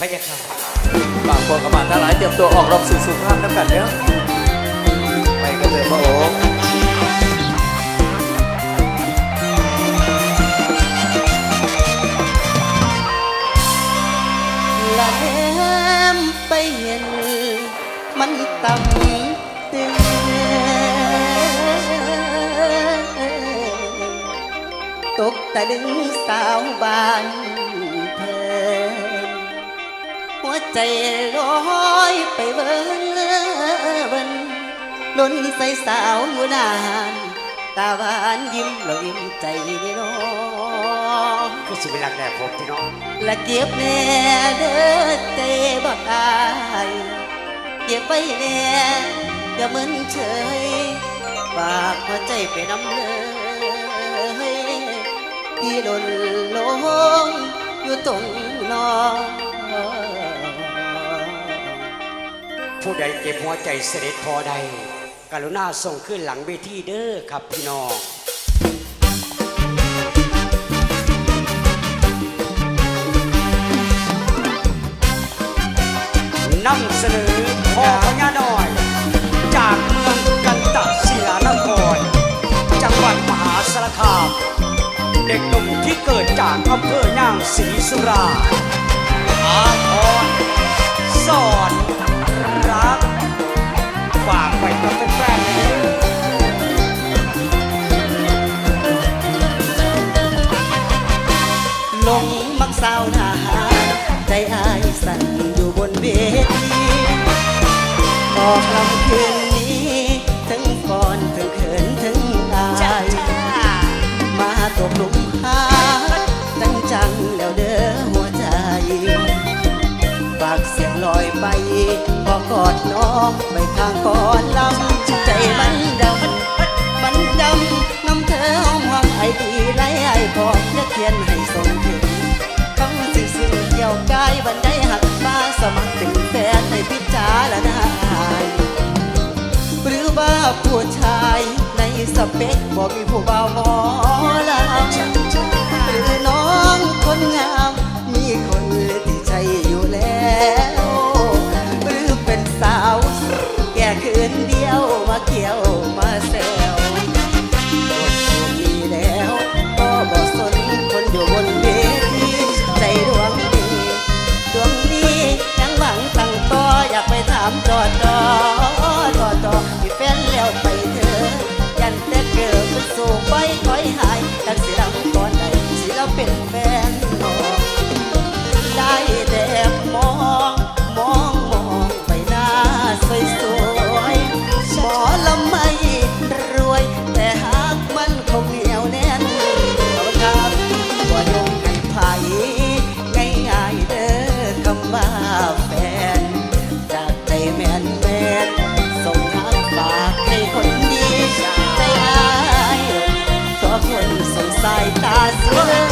พะยะค่ะบางคนกับมาทั้งหลายเตรียมตัวออกรบสู่สุภาพน้ำกันเด้อไปกันเลยพระองค์ละแนมไปเห็น มันต่ำตึงตกตะลึงสาวบ้าน ใจลอยไปเบิ่นเบิ่นล้นใส่สาวอยู่นานตาหวานยิ้มแล้วยิ้มใจเดียวคือสิเวลาแก่ผมพี่น้องและเจ็บแน่เด้อใจบ่ตายเก็บไว้แน่อย่าเหมือนเฉยฝากหัวใจไปน้ำเลยที่หล่นลงอยู่ตรงนอน ผู้ใดเก็บหัวใจเสด็จพอใด กรุณาส่งขึ้นหลังเวทีเด้อครับพี่น้องนำเสนอพ่อพญาน้อย จากเมืองกันตศิลานคร จังหวัดมหาสารคาม เด็กหนุ่มที่เกิดจากอำเภอย่างศรีสุราอาพรสอน หลงมักสาวหน้าหาใจอายสั่นอยู่บนเวทีออกลำคืนนี้ทั้งก่อนทั้งเขินทั้งอายมาตกหลุมหาจังจังแล้วเด้อหัวใจฝากเสียงลอยไปพอกอดน้องไปทางก่อนลำใจมันดำมันดำน้ำเธอหอมหอมไอดีไรไอพอจะเขียนให้ส่งถึงต้อ ยวกายวันไดหักมาสมัครเป็นแฟนในพิจารณาหรือว่าผู้ชายในสเปคบอกมีผู้บ่าวหมอลำ Whoa.